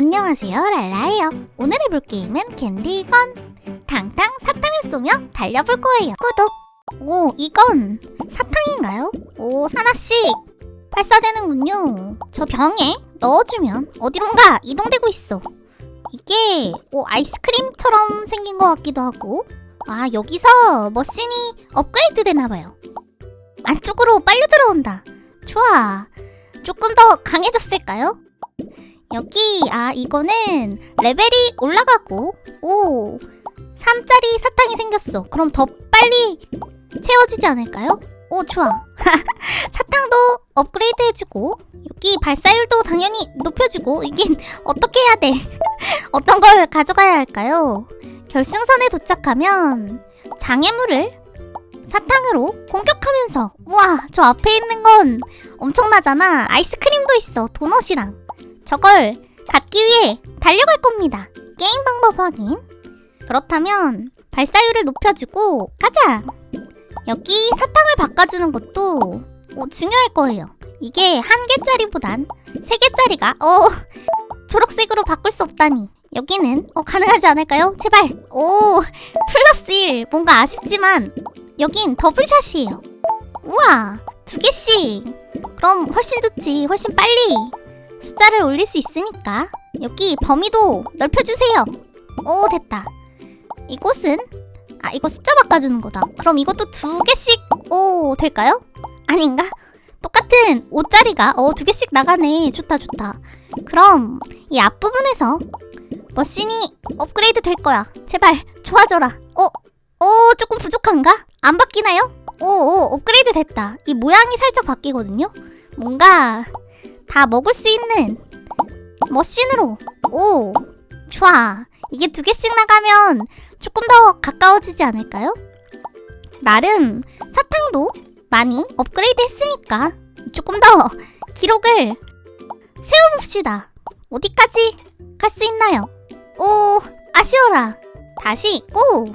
안녕하세요 랄라예요. 오늘 해볼 게임은 캔디건. 탕탕 사탕을 쏘며 달려볼 거예요. 구독. 오 이건 사탕인가요? 오 하나씩 발사되는군요. 저 병에 넣어주면 어디론가 이동되고 있어. 이게 오 아이스크림처럼 생긴 것 같기도 하고. 아 여기서 머신이 업그레이드 되나봐요. 안쪽으로 빨려 들어온다. 좋아. 조금 더 강해졌을까요? 여기 아 이거는 레벨이 올라가고 오 3짜리 사탕이 생겼어. 그럼 더 빨리 채워지지 않을까요? 오 좋아. 사탕도 업그레이드 해주고 여기 발사율도 당연히 높여주고 이게 어떻게 해야 돼? 어떤 걸 가져가야 할까요? 결승선에 도착하면 장애물을 사탕으로 공격하면서 우와 저 앞에 있는 건 엄청나잖아. 아이스크림도 있어. 도넛이랑 저걸 갖기 위해 달려갈 겁니다. 게임 방법 확인. 그렇다면 발사율을 높여주고 가자. 여기 사탕을 바꿔주는 것도 어, 중요할 거예요. 이게 한 개짜리보단 세 개짜리가 어 초록색으로 바꿀 수 없다니. 여기는 어 가능하지 않을까요? 제발. 오 플러스 1 뭔가 아쉽지만 여긴 더블샷이에요. 우와 두 개씩. 그럼 훨씬 좋지. 훨씬 빨리. 숫자를 올릴 수 있으니까 여기 범위도 넓혀주세요. 오 됐다. 이곳은 아 이거 숫자 바꿔주는 거다. 그럼 이것도 두 개씩 오 될까요? 아닌가? 똑같은 5짜리가 어 두 개씩 나가네. 좋다 좋다. 그럼 이 앞부분에서 머신이 업그레이드 될 거야. 제발 좋아져라. 어? 어 조금 부족한가? 안 바뀌나요? 오, 오 업그레이드 됐다. 이 모양이 살짝 바뀌거든요. 뭔가 다 먹을 수 있는 머신으로. 오 좋아. 이게 두 개씩 나가면 조금 더 가까워지지 않을까요? 나름 사탕도 많이 업그레이드 했으니까 조금 더 기록을 세워봅시다. 어디까지 갈 수 있나요? 오 아쉬워라. 다시 고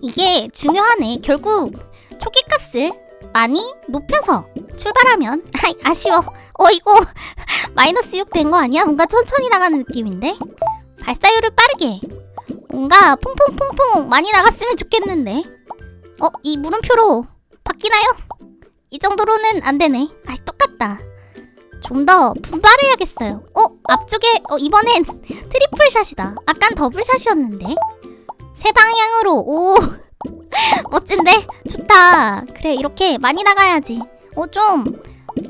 이게 중요하네. 결국 초기 값을 많이 높여서 출발하면? 아이 아쉬워. 어 이거 마이너스 6 된 거 아니야? 뭔가 천천히 나가는 느낌인데? 발사율을 빠르게. 뭔가 퐁퐁퐁퐁 많이 나갔으면 좋겠는데. 어 이 물음표로 바뀌나요? 이 정도로는 안 되네. 아이 똑같다. 좀 더 분발해야겠어요. 어 앞쪽에 어 이번엔 트리플 샷이다. 아깐 더블 샷이었는데. 세 방향으로. 오. 멋진데? 좋다. 그래 이렇게 많이 나가야지 어 좀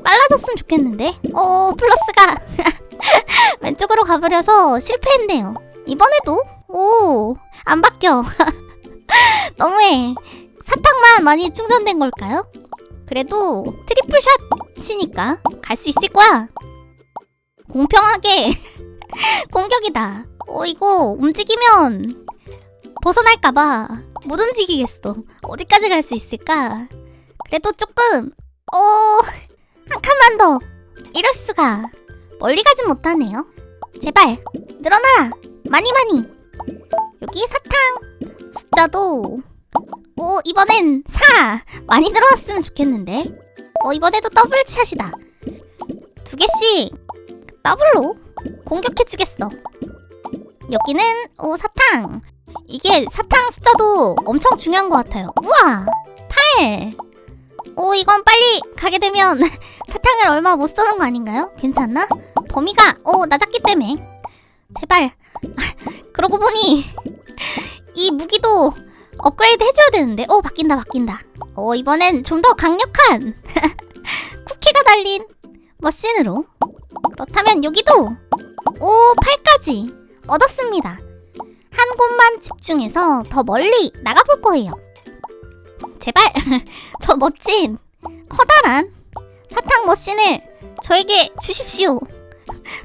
빨라졌으면 좋겠는데? 어 플러스가 왼쪽으로 가버려서 실패했네요. 이번에도? 오 안 바뀌어. 너무해. 사탕만 많이 충전된 걸까요? 그래도 트리플 샷이니까 갈 수 있을 거야. 공평하게 공격이다. 어 이거 움직이면 벗어날까봐 못 움직이겠어. 어디까지 갈 수 있을까? 그래도 조금 어 한 칸만 더. 이럴 수가 멀리 가진 못하네요. 제발 늘어나라. 많이 많이. 여기 사탕 숫자도 오 이번엔 4 많이 늘어났으면 좋겠는데. 어 이번에도 더블 샷이다. 두 개씩 더블로 공격해 주겠어. 여기는 오 사탕 이게 사탕 숫자도 엄청 중요한 것 같아요. 우와! 8! 오, 이건 빨리 가게 되면 사탕을 얼마 못 써는 거 아닌가요? 괜찮나? 범위가, 오, 낮았기 때문에. 제발. 그러고 보니, 이 무기도 업그레이드 해줘야 되는데. 오, 바뀐다, 바뀐다. 오, 이번엔 좀 더 강력한 쿠키가 달린 머신으로. 그렇다면 여기도, 오, 8까지 얻었습니다. 한 곳만 집중해서 더 멀리 나가볼 거예요. 제발 저 멋진 커다란 사탕 머신을 저에게 주십시오.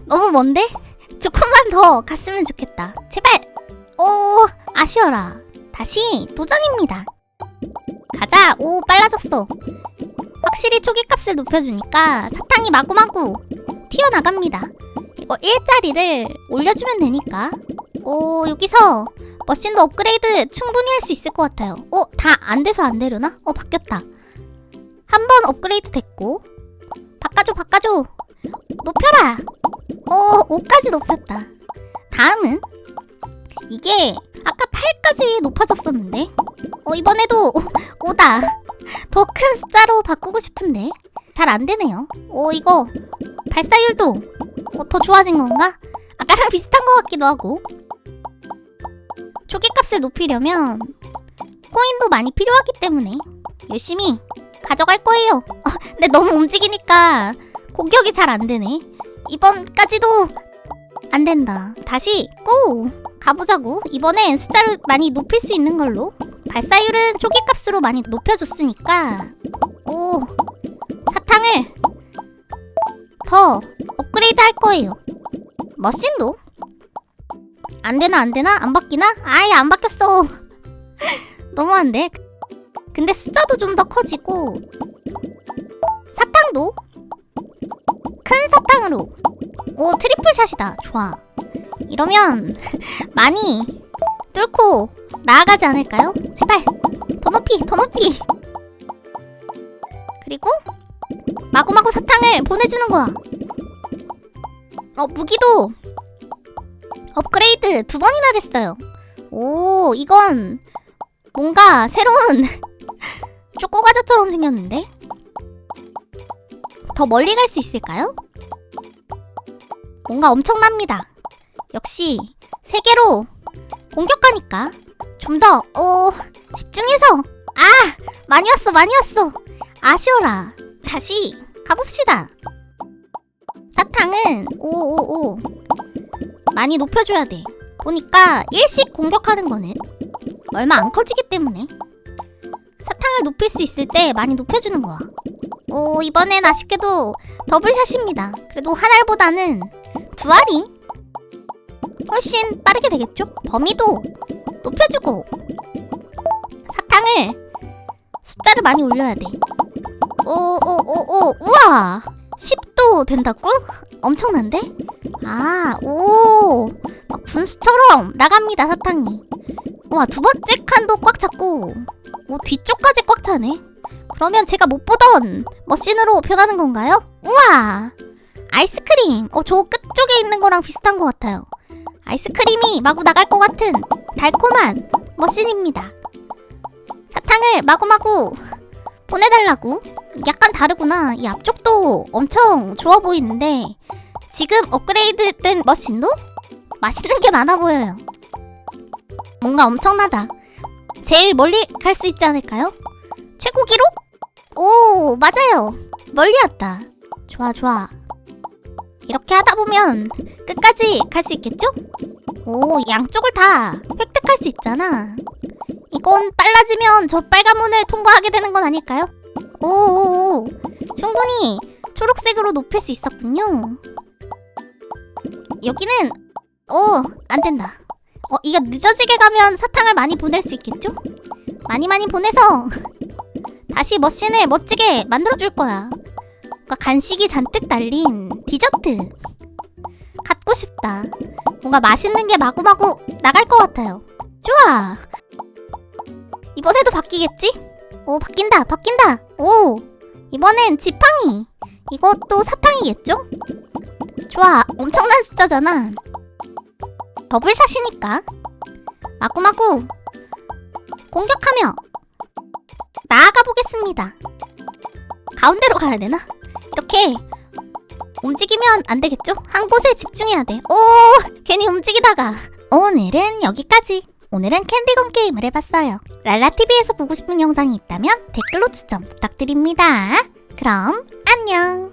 너무 먼데? 조금만 더 갔으면 좋겠다. 제발. 오 아쉬워라. 다시 도전입니다. 가자. 오 빨라졌어. 확실히 초기값을 높여주니까 사탕이 마구마구 튀어나갑니다. 이거 1짜리를 올려주면 되니까 오 여기서 머신도 업그레이드 충분히 할 수 있을 것 같아요. 어? 다 안 돼서 안 되려나? 어 바뀌었다. 한 번 업그레이드 됐고. 바꿔줘 바꿔줘. 높여라. 어 5까지 높였다. 다음은? 이게 아까 8까지 높아졌었는데? 어 이번에도 오, 오다. 더 큰 숫자로 바꾸고 싶은데? 잘 안 되네요. 어 이거 발사율도 어, 더 좋아진 건가? 아까랑 비슷한 것 같기도 하고 초기값을 높이려면 코인도 많이 필요하기 때문에 열심히 가져갈 거예요. 어, 근데 너무 움직이니까 공격이 잘 안 되네. 이번까지도 안 된다. 다시 고 가보자고. 이번엔 숫자를 많이 높일 수 있는 걸로. 발사율은 초기값으로 많이 높여줬으니까. 오 사탕을 더 업그레이드 할 거예요. 머신도 안 되나 안 되나? 안 바뀌나? 아예 안 바뀌었어. 너무한데? 근데 숫자도 좀 더 커지고. 사탕도? 큰 사탕으로. 오 트리플 샷이다. 좋아. 이러면 많이 뚫고 나아가지 않을까요? 제발. 더 높이 더 높이. 그리고 마구마구 사탕을 보내주는 거야 어 무기도 업그레이드 두 번이나 됐어요. 오 이건 뭔가 새로운 초코과자처럼 생겼는데? 더 멀리 갈 수 있을까요? 뭔가 엄청납니다. 역시 세 개로 공격하니까 좀 더 어, 집중해서. 아 많이 왔어 많이 왔어. 아쉬워라. 다시 가봅시다. 사탕은 오오오 많이 높여줘야 돼 보니까 일씩 공격하는 거는 얼마 안 커지기 때문에 사탕을 높일 수 있을 때 많이 높여주는 거야 오 이번엔 아쉽게도 더블샷입니다 그래도 한 알보다는 두 알이 훨씬 빠르게 되겠죠? 범위도 높여주고 사탕을 숫자를 많이 올려야 돼. 오 오 오 오 우와 10 도 된다고? 엄청난데? 아 오 막 분수처럼 나갑니다 사탕이. 와 두 번째 칸도 꽉 찼고 오 뒤쪽까지 꽉 차네. 그러면 제가 못 보던 머신으로 변하는 건가요? 우와 아이스크림 어 저 끝쪽에 있는 거랑 비슷한 것 같아요. 아이스크림이 마구 나갈 것 같은 달콤한 머신입니다. 사탕을 마구마구 보내달라고? 약간 다르구나. 이 앞쪽도 엄청 좋아 보이는데 지금 업그레이드 된 머신도 맛있는 게 많아 보여요. 뭔가 엄청나다. 제일 멀리 갈 수 있지 않을까요? 최고 기록? 오, 맞아요. 멀리 왔다. 좋아, 좋아. 이렇게 하다 보면 끝까지 갈 수 있겠죠? 오, 양쪽을 다 획득할 수 있잖아. 이건 빨라지면 저 빨간 문을 통과하게 되는 건 아닐까요? 오, 충분히 초록색으로 높일 수 있었군요. 여기는 오, 안 된다. 어, 이거 늦어지게 가면 사탕을 많이 보낼 수 있겠죠? 많이 많이 보내서 다시 머신을 멋지게 만들어줄 거야. 간식이 잔뜩 달린 디저트. 갖고 싶다. 뭔가 맛있는 게 마구마구 나갈 것 같아요. 좋아. 이번에도 바뀌겠지? 오, 바뀐다, 바뀐다. 오, 이번엔 지팡이. 이것도 사탕이겠죠? 좋아, 엄청난 숫자잖아. 더블샷이니까. 마구마구 공격하며 나아가 보겠습니다. 가운데로 가야 되나? 이렇게 움직이면 안 되겠죠? 한 곳에 집중해야 돼. 오, 괜히 움직이다가. 오늘은 여기까지. 오늘은 캔디건 게임을 해봤어요. 랄라TV에서 보고 싶은 영상이 있다면 댓글로 추천 부탁드립니다. 그럼 안녕!